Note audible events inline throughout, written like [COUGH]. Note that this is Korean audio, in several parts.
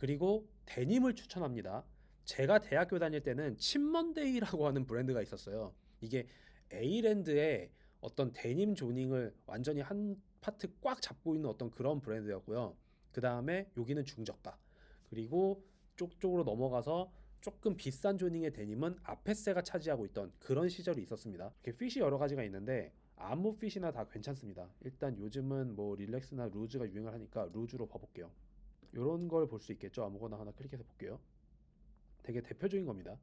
그리고 데님을 추천합니다. 제가 대학교 다닐 때는 침먼데이라고 하는 브랜드가 있었어요. 이게 에이랜드의 어떤 데님 조닝을 완전히 한 파트 꽉 잡고 있는 어떤 그런 브랜드였고요. 그 다음에 여기는 중저가. 그리고 쪽쪽으로 넘어가서 조금 비싼 조닝의 데님은 아페세가 차지하고 있던 그런 시절이 있었습니다. 이렇게 핏이 여러 가지가 있는데 아무 핏이나 다 괜찮습니다. 일단 요즘은 뭐 릴렉스나 루즈가 유행을 하니까 루즈로 봐볼게요. 이런 걸 볼 수 있겠죠. 아무거나 하나 클릭해서 볼게요. 되게 대표적인 겁니다.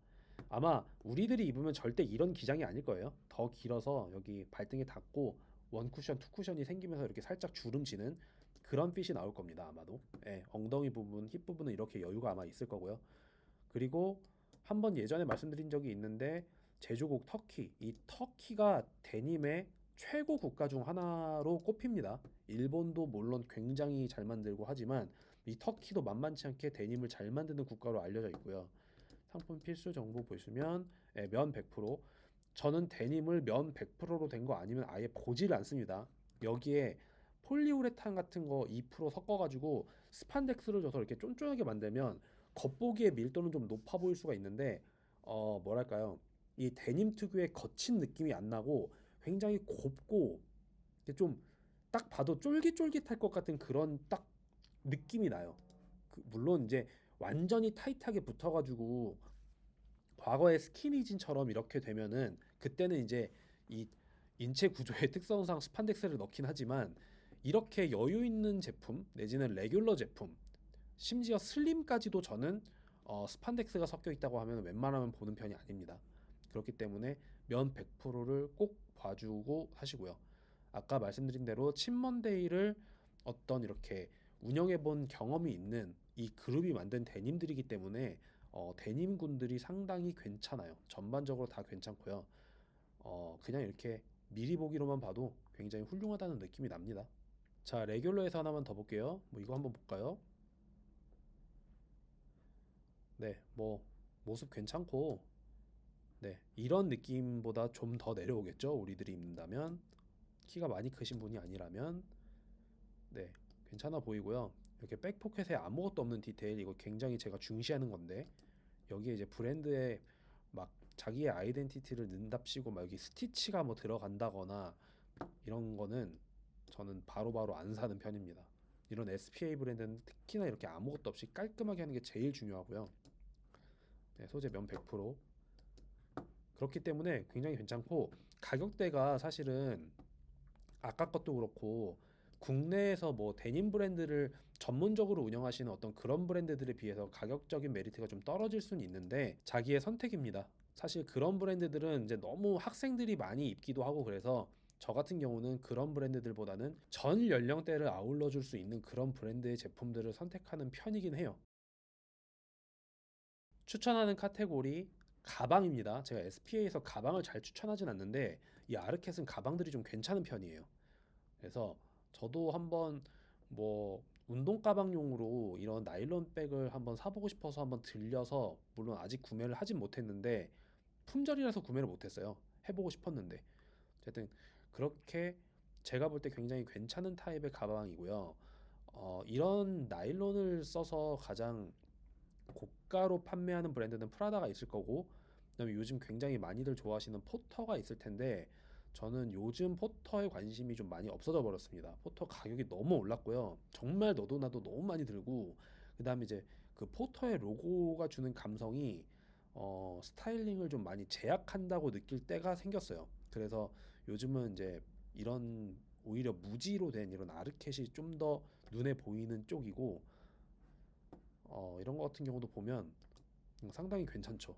아마 우리들이 입으면 절대 이런 기장이 아닐 거예요. 더 길어서 여기 발등에 닿고 원 쿠션, 투 쿠션이 생기면서 이렇게 살짝 주름지는 그런 핏이 나올 겁니다. 아마도. 예, 엉덩이 부분, 힙 부분은 이렇게 여유가 아마 있을 거고요. 그리고 한번 예전에 말씀드린 적이 있는데 제조국 터키, 이 터키가 데님의 최고 국가 중 하나로 꼽힙니다. 일본도 물론 굉장히 잘 만들고 하지만 이 터키도 만만치 않게 데님을 잘 만드는 국가로 알려져 있고요. 상품 필수 정보 보시면 예, 면 100%. 저는 데님을 면 100%로 된 거 아니면 아예 보질 않습니다. 여기에 폴리우레탄 같은 거 2% 섞어가지고 스판덱스를 줘서 이렇게 쫀쫀하게 만들면 겉보기에 밀도는 좀 높아 보일 수가 있는데 어 뭐랄까요 이 데님 특유의 거친 느낌이 안 나고 굉장히 곱고 좀 딱 봐도 쫄깃쫄깃할 것 같은 그런 딱 느낌이 나요. 그 물론 이제 완전히 타이트하게 붙어가지고 과거의 스키니진처럼 이렇게 되면은 그때는 이제 이 인체 구조의 [LAUGHS] 특성상 스판덱스를 넣긴 하지만 이렇게 여유 있는 제품 내지는 레귤러 제품 심지어 슬림까지도 저는 어, 스판덱스가 섞여 있다고 하면 웬만하면 보는 편이 아닙니다. 그렇기 때문에 면 100%를 꼭 봐주고 하시고요. 아까 말씀드린 대로 침먼데이를 어떤 이렇게 운영해 본 경험이 있는 이 그룹이 만든 데님들이기 때문에 어, 데님군들이 상당히 괜찮아요. 전반적으로 다 괜찮고요. 어, 그냥 이렇게 미리 보기로만 봐도 굉장히 훌륭하다는 느낌이 납니다. 자, 레귤러에서 하나만 더 볼게요. 뭐 이거 한번 볼까요? 네, 뭐 모습 괜찮고 네, 이런 느낌보다 좀 더 내려오겠죠. 우리들이 입는다면 키가 많이 크신 분이 아니라면 네, 괜찮아 보이고요. 이렇게 백포켓에 아무것도 없는 디테일 이거 굉장히 제가 중시하는 건데 여기에 이제 브랜드에 막 자기의 아이덴티티를 넣는답시고 막 여기 스티치가 뭐 들어간다거나 이런 거는 저는 바로바로 안 사는 편입니다. 이런 SPA 브랜드는 특히나 이렇게 아무것도 없이 깔끔하게 하는 게 제일 중요하고요. 네, 소재 면 100%. 그렇기 때문에 굉장히 괜찮고 가격대가 사실은 아까 것도 그렇고 국내에서 뭐 데님 브랜드를 전문적으로 운영하시는 어떤 그런 브랜드들에 비해서 가격적인 메리트가 좀 떨어질 수는 있는데 자기의 선택입니다. 사실 그런 브랜드들은 이제 너무 학생들이 많이 입기도 하고 그래서 저 같은 경우는 그런 브랜드들보다는 전 연령대를 아울러 줄 수 있는 그런 브랜드의 제품들을 선택하는 편이긴 해요. 추천하는 카테고리 가방입니다. 제가 SPA에서 가방을 잘 추천하진 않는데 이 아르켓은 가방들이 좀 괜찮은 편이에요. 그래서 저도 한번 뭐 운동 가방용으로 이런 나일론 백을 한번 사보고 싶어서 한번 들려서 물론 아직 구매를 하진 못했는데 품절이라서 구매를 못했어요. 해보고 싶었는데 어쨌든 그렇게 제가 볼 때 굉장히 괜찮은 타입의 가방이고요. 어, 이런 나일론을 써서 가장 고가로 판매하는 브랜드는 프라다가 있을 거고 그다음에 요즘 굉장히 많이들 좋아하시는 포터가 있을 텐데 저는 요즘 포터에 관심이 좀 많이 없어져 버렸습니다. 포터 가격이 너무 올랐고요. 정말 너도 나도 너무 많이 들고 그다음에 이제 그 포터의 로고가 주는 감성이 어, 스타일링을 좀 많이 제약한다고 느낄 때가 생겼어요. 그래서 요즘은 이제 이런 오히려 무지로 된 이런 아르켓이 좀 더 눈에 보이는 쪽이고 어, 이런 거 같은 경우도 보면 상당히 괜찮죠.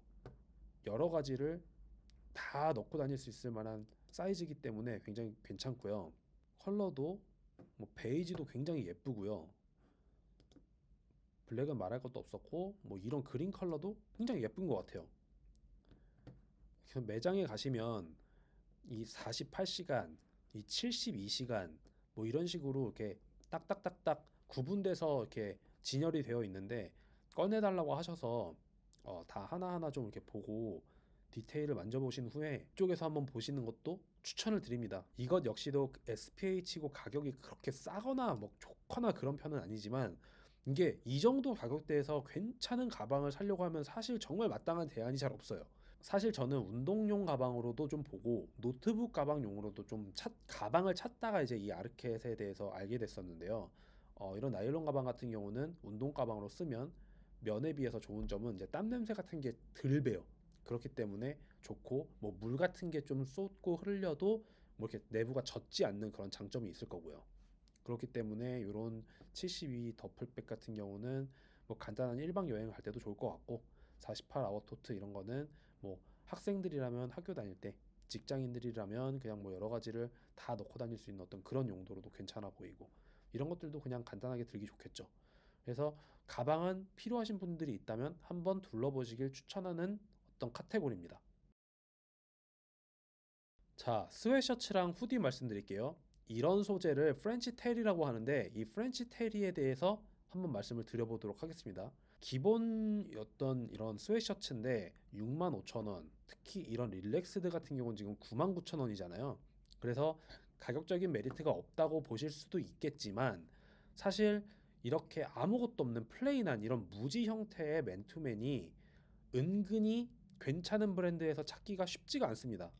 여러 가지를 다 넣고 다닐 수 있을 만한 사이즈이기 때문에 굉장히 괜찮고요. 컬러도 뭐 베이지도 굉장히 예쁘고요. 블랙은 말할 것도 없었고 뭐 이런 그린 컬러도 굉장히 예쁜 것 같아요. 매장에 가시면 이 48시간, 이 72시간 뭐 이런 식으로 이렇게 딱딱딱딱 구분돼서 이렇게 진열이 되어 있는데 꺼내달라고 하셔서 어, 다 하나하나 좀 이렇게 보고 디테일을 만져보신 후에 이쪽에서 한번 보시는 것도 추천을 드립니다. 이것 역시도 SPH고 가격이 그렇게 싸거나 뭐 좋거나 그런 편은 아니지만 이게 이 정도 가격대에서 괜찮은 가방을 사려고 하면 사실 정말 마땅한 대안이 잘 없어요. 사실 저는 운동용 가방으로도 좀 보고 노트북 가방용으로도 좀 찾, 가방을 찾다가 이제 이 아르켓에 대해서 알게 됐었는데요. 어, 이런 나일론 가방 같은 경우는 운동 가방으로 쓰면 면에 비해서 좋은 점은 이제 땀 냄새 같은 게 덜 배요. 그렇기 때문에 좋고 뭐 물 같은 게 좀 쏟고 흘려도 뭐 이렇게 내부가 젖지 않는 그런 장점이 있을 거고요. 그렇기 때문에 이런 72 더플백 같은 경우는 뭐 간단한 일박 여행 갈 때도 좋을 것 같고 48 아워 토트 이런 거는 뭐 학생들이라면 학교 다닐 때 직장인들이라면 그냥 뭐 여러 가지를 다 넣고 다닐 수 있는 어떤 그런 용도로도 괜찮아 보이고 이런 것들도 그냥 간단하게 들기 좋겠죠. 그래서 가방은 필요하신 분들이 있다면 한번 둘러보시길 추천하는 어떤 카테고리입니다. 자, 스웨셔츠랑 후디 말씀드릴게요. 이런 소재를 프렌치 테리라고 하는데 이 프렌치 테리에 대해서 한번 말씀을 드려보도록 하겠습니다. 기본 어떤 이런 스웨셔츠인데 65,000원, 특히 이런 릴렉스드 같은 경우는 지금 99,000원이잖아요. 그래서 가격적인 메리트가 없다고 보실 수도 있겠지만 사실 이렇게 아무것도 없는 플레인한 이런 무지 형태의 맨투맨이 은근히 괜찮은 브랜드에서 찾기가 쉽지가 않습니다.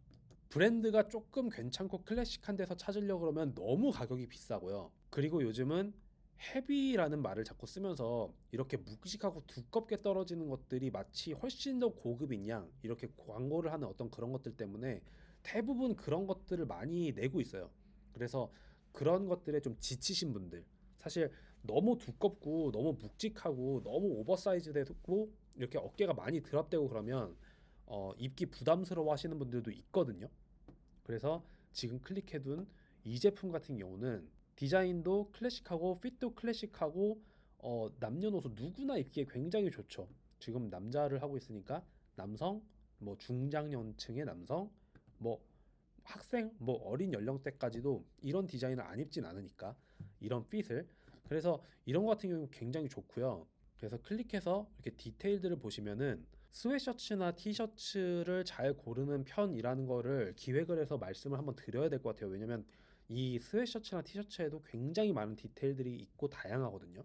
브랜드가 조금 괜찮고 클래식한 데서 찾으려고 그러면 너무 가격이 비싸고요. 그리고 요즘은 헤비라는 말을 자꾸 쓰면서 이렇게 묵직하고 두껍게 떨어지는 것들이 마치 훨씬 더 고급인 양 이렇게 광고를 하는 어떤 그런 것들 때문에 대부분 그런 것들을 많이 내고 있어요. 그래서 그런 것들에 좀 지치신 분들 사실 너무 두껍고 너무 묵직하고 너무 오버사이즈 되고 이렇게 어깨가 많이 드랍되고 그러면 어, 입기 부담스러워 하시는 분들도 있거든요. 그래서 지금 클릭해둔 이 제품 같은 경우는 디자인도 클래식하고 핏도 클래식하고 어, 남녀노소 누구나 입기에 굉장히 좋죠. 지금 남자를 하고 있으니까 남성, 뭐 중장년층의 남성, 뭐 학생, 뭐 어린 연령대까지도 이런 디자인을 안 입진 않으니까 이런 핏을 그래서 이런 거 같은 경우는 굉장히 좋고요. 그래서 클릭해서 이렇게 디테일들을 보시면은 스웨셔츠나 티셔츠를 잘 고르는 편이라는 거를 기획을 해서 말씀을 한번 드려야 될 것 같아요. 왜냐면 이 스웨셔츠나 티셔츠에도 굉장히 많은 디테일들이 있고 다양하거든요.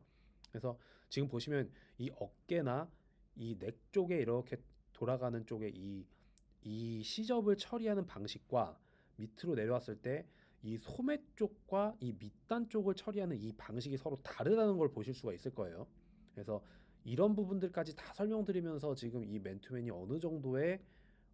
그래서 지금 보시면 이 어깨나 이 넥 쪽에 이렇게 돌아가는 쪽에 이, 이 시접을 처리하는 방식과 밑으로 내려왔을 때 이 소매 쪽과 이 밑단 쪽을 처리하는 이 방식이 서로 다르다는 걸 보실 수가 있을 거예요. 그래서 이런 부분들까지 다 설명드리면서 지금 이 맨투맨이 어느 정도의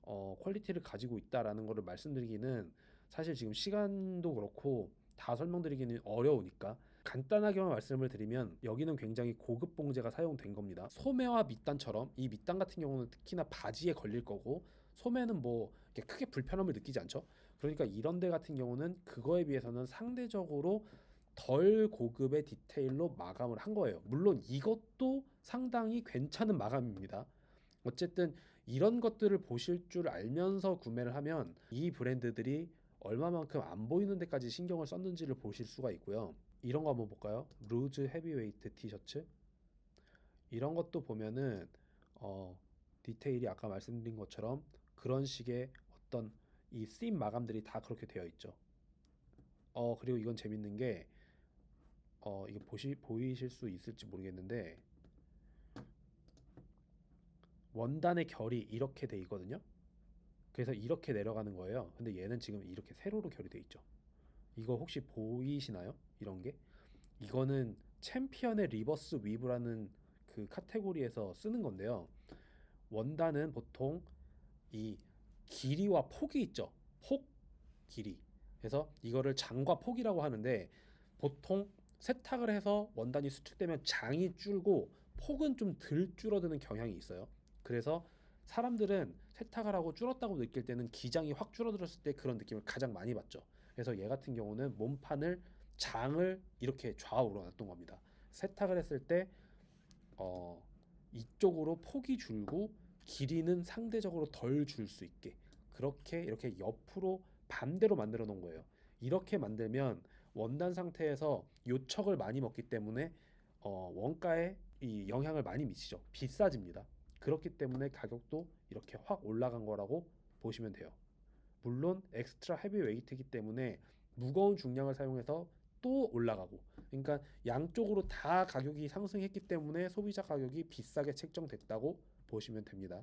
어, 퀄리티를 가지고 있다라는 것을 말씀드리기는 사실 지금 시간도 그렇고 다 설명드리기는 어려우니까 간단하게만 말씀을 드리면 여기는 굉장히 고급 봉제가 사용된 겁니다. 소매와 밑단처럼 이 밑단 같은 경우는 특히나 바지에 걸릴 거고 소매는 뭐 크게 불편함을 느끼지 않죠. 그러니까 이런 데 같은 경우는 그거에 비해서는 상대적으로 덜 고급의 디테일로 마감을 한 거예요. 물론 이것도 상당히 괜찮은 마감입니다. 어쨌든 이런 것들을 보실 줄 알면서 구매를 하면 이 브랜드들이 얼마만큼 안 보이는 데까지 신경을 썼는지를 보실 수가 있고요. 이런 거 한번 볼까요? 루즈 헤비웨이트 티셔츠 이런 것도 보면은 어, 디테일이 아까 말씀드린 것처럼 그런 식의 어떤 이 쓰임 마감들이 다 그렇게 되어 있죠. 어 그리고 이건 재밌는 게 어, 이게 보시 보이실 수 있을지 모르겠는데 원단의 결이 이렇게 돼 있거든요. 그래서 이렇게 내려가는 거예요. 근데 얘는 지금 이렇게 세로로 결이 돼 있죠. 이거 혹시 보이시나요? 이런 게 이거는 챔피언의 리버스 위브라는 그 카테고리에서 쓰는 건데요. 원단은 보통 이 길이와 폭이 있죠. 폭, 길이. 그래서 이거를 장과 폭이라고 하는데 보통 세탁을 해서 원단이 수축되면 장이 줄고 폭은 좀 덜 줄어드는 경향이 있어요. 그래서 사람들은 세탁을 하고 줄었다고 느낄 때는 기장이 확 줄어들었을 때 그런 느낌을 가장 많이 받죠. 그래서 얘 같은 경우는 몸판을 장을 이렇게 좌우로 놨던 겁니다. 세탁을 했을 때 어, 이쪽으로 폭이 줄고 길이는 상대적으로 덜 줄 수 있게 그렇게 이렇게 옆으로 반대로 만들어 놓은 거예요. 이렇게 만들면 원단 상태에서 요척을 많이 먹기 때문에 어, 원가에 이 영향을 많이 미치죠. 비싸집니다. 그렇기 때문에 가격도 이렇게 확 올라간 거라고 보시면 돼요. 물론 엑스트라 헤비 웨이트이기 때문에 무거운 중량을 사용해서 또 올라가고 그러니까 양쪽으로 다 가격이 상승했기 때문에 소비자 가격이 비싸게 책정됐다고 보시면 됩니다.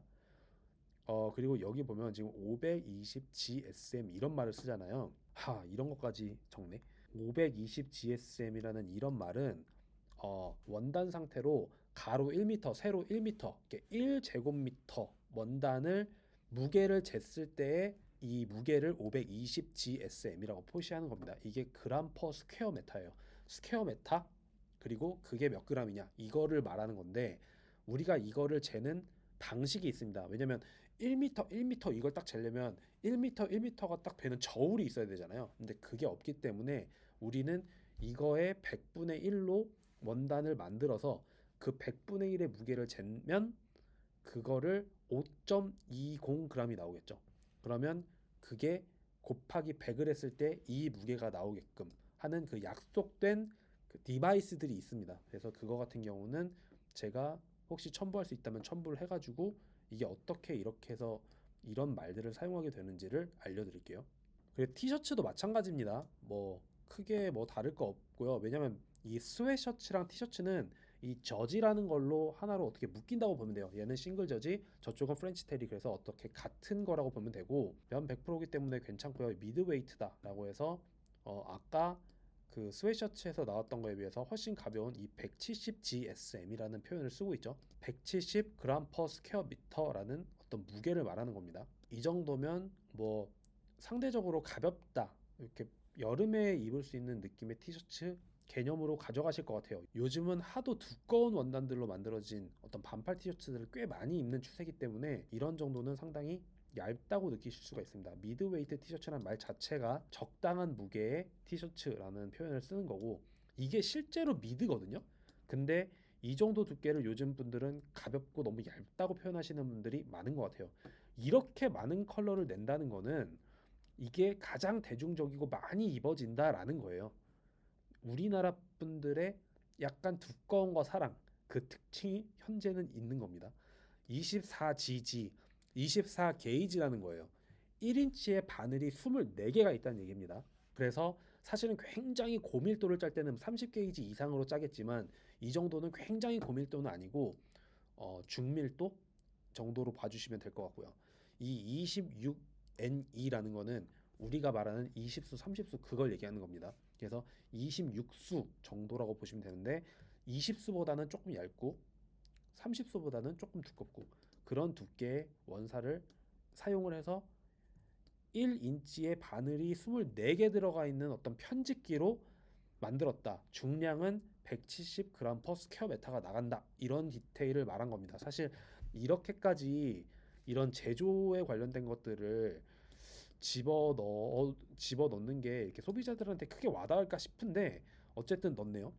어 그리고 여기 보면 지금 520 GSM 이런 말을 쓰잖아요. 하 이런 것까지 적네. 520 GSM이라는 이런 말은 어 원단 상태로 가로 1m, 세로 1m, 이렇게 1제곱미터 원단을 무게를 쟀을 때의 이 무게를 520 GSM이라고 표시하는 겁니다. 이게 그람 퍼 스퀘어 메타예요. 스퀘어 메타 그리고 그게 몇 그램이냐 이거를 말하는 건데 우리가 이거를 재는 방식이 있습니다. 왜냐면 1m, 1m 이걸 딱 재려면 1m, 1m가 딱 되는 저울이 있어야 되잖아요. 근데 그게 없기 때문에 우리는 이거의 100분의 1로 원단을 만들어서 그 100분의 1의 무게를 재면 그거를 5.20g이 나오겠죠. 그러면 그게 곱하기 100을 했을 때 이 무게가 나오게끔 하는 그 약속된 그 디바이스들이 있습니다. 그래서 그거 같은 경우는 제가 혹시 첨부할 수 있다면 첨부를 해가지고 이게 어떻게 이렇게 해서 이런 말들을 사용하게 되는지를 알려드릴게요. 그리고 티셔츠도 마찬가지입니다. 뭐 크게 뭐 다를 거 없고요. 왜냐면 이 스웨셔츠랑 티셔츠는 이 저지라는 걸로 하나로 어떻게 묶인다고 보면 돼요. 얘는 싱글 저지, 저쪽은 프렌치 테리 그래서 어떻게 같은 거라고 보면 되고 면 100%이기 때문에 괜찮고요. 미드웨이트다라고 해서 어 아까 그 스웨셔츠에서 나왔던 거에 비해서 훨씬 가벼운 이 170 GSM이라는 표현을 쓰고 있죠. 170 그램 퍼 스퀘어 미터라는 어떤 무게를 말하는 겁니다. 이 정도면 뭐 상대적으로 가볍다. 이렇게 여름에 입을 수 있는 느낌의 티셔츠 개념으로 가져가실 것 같아요. 요즘은 하도 두꺼운 원단들로 만들어진 어떤 반팔 티셔츠들을 꽤 많이 입는 추세이기 때문에 이런 정도는 상당히 얇다고 느끼실 수가 있습니다. 미드웨이트 티셔츠란 말 자체가 적당한 무게의 티셔츠라는 표현을 쓰는 거고 이게 실제로 미드거든요. 근데 이 정도 두께를 요즘 분들은 가볍고 너무 얇다고 표현하시는 분들이 많은 것 같아요. 이렇게 많은 컬러를 낸다는 거는 이게 가장 대중적이고 많이 입어진다라는 거예요. 우리나라 분들의 약간 두꺼운 거 사랑 그 특징이 현재는 있는 겁니다. 24GG 24 게이지라는 거예요. 1인치의 바늘이 24개가 있다는 얘기입니다. 그래서 사실은 굉장히 고밀도를 짤 때는 30 게이지 이상으로 짜겠지만 이 정도는 굉장히 고밀도는 아니고 어, 중밀도 정도로 봐주시면 될 것 같고요. 이 26N이라는 거는 우리가 말하는 20수, 30수 그걸 얘기하는 겁니다. 그래서 26수 정도라고 보시면 되는데 20수보다는 조금 얇고 30수보다는 조금 두껍고 그런 두께의 원사를 사용을 해서 1인치의 바늘이 24개 들어가 있는 어떤 편집기로 만들었다. 중량은 170g per 스퀘어 메타가 나간다. 이런 디테일을 말한 겁니다. 사실 이렇게까지 이런 제조에 관련된 것들을 집어 넣어 집어 넣는 게 이렇게 소비자들한테 크게 와닿을까 싶은데 어쨌든 넣네요.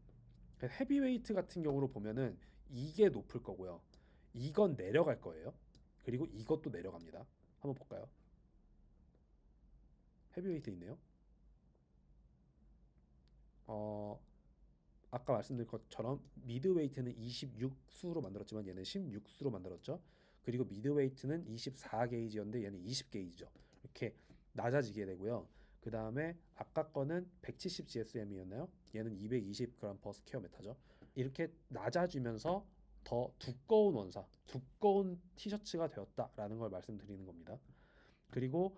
헤비웨이트 같은 경우로 보면은 이게 높을 거고요. 이건 내려갈 거예요. 그리고 이것도 내려갑니다. 한번 볼까요? 헤비웨이트 있네요. 어, 아까 말씀드린 것처럼 미드웨이트는 26수로 만들었지만 얘는 16수로 만들었죠. 그리고 미드웨이트는 24게이지였는데 얘는 20게이지죠. 이렇게 낮아지게 되고요. 그 다음에 아까 거는 170 GSM이었나요? 얘는 220g per 스퀘어 메타죠. 이렇게 낮아지면서 더 두꺼운 원사, 두꺼운 티셔츠가 되었다라는 걸 말씀드리는 겁니다. 그리고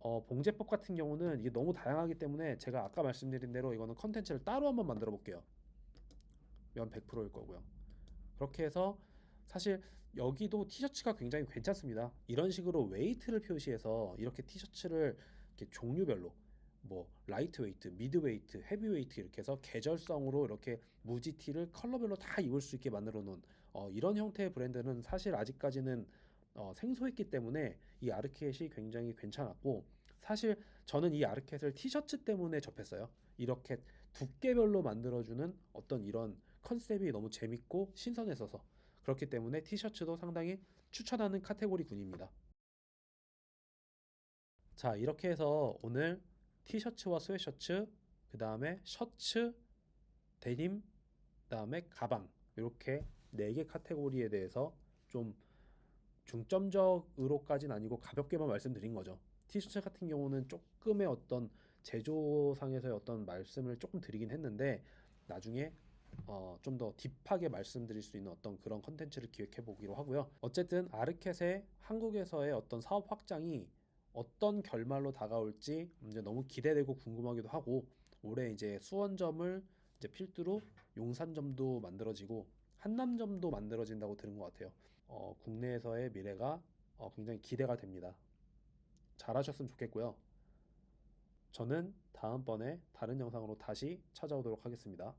어, 봉제법 같은 경우는 이게 너무 다양하기 때문에 제가 아까 말씀드린 대로 이거는 컨텐츠를 따로 한번 만들어 볼게요. 면 100%일 거고요. 그렇게 해서 사실 여기도 티셔츠가 굉장히 괜찮습니다. 이런 식으로 웨이트를 표시해서 이렇게 티셔츠를 이렇게 종류별로 뭐 라이트 웨이트, 미드 웨이트, 헤비 웨이트 이렇게 해서 계절성으로 이렇게 무지티를 컬러별로 다 입을 수 있게 만들어 놓은 어, 이런 형태의 브랜드는 사실 아직까지는 어, 생소했기 때문에 이 아르켓이 굉장히 괜찮았고 사실 저는 이 아르켓을 티셔츠 때문에 접했어요. 이렇게 두께별로 만들어주는 어떤 이런 컨셉이 너무 재밌고 신선했어서 그렇기 때문에 티셔츠도 상당히 추천하는 카테고리 군입니다. 자, 이렇게 해서 오늘 티셔츠와 스웨셔츠, 그 다음에 셔츠, 데님, 그 다음에 가방 이렇게 네 개 카테고리에 대해서 좀 중점적으로까지는 아니고 가볍게만 말씀드린 거죠. 티셔츠 같은 경우는 조금의 어떤 제조상에서의 어떤 말씀을 조금 드리긴 했는데 나중에 어, 좀 더 딥하게 말씀드릴 수 있는 어떤 그런 컨텐츠를 기획해 보기로 하고요. 어쨌든 아르켓의 한국에서의 어떤 사업 확장이 어떤 결말로 다가올지 이제 너무 기대되고 궁금하기도 하고 올해 이제 수원점을 이제 필두로 용산점도 만들어지고 한남점도 만들어진다고 들은 것 같아요. 어, 국내에서의 미래가 어, 굉장히 기대가 됩니다. 잘하셨으면 좋겠고요. 저는 다음번에 다른 영상으로 다시 찾아오도록 하겠습니다.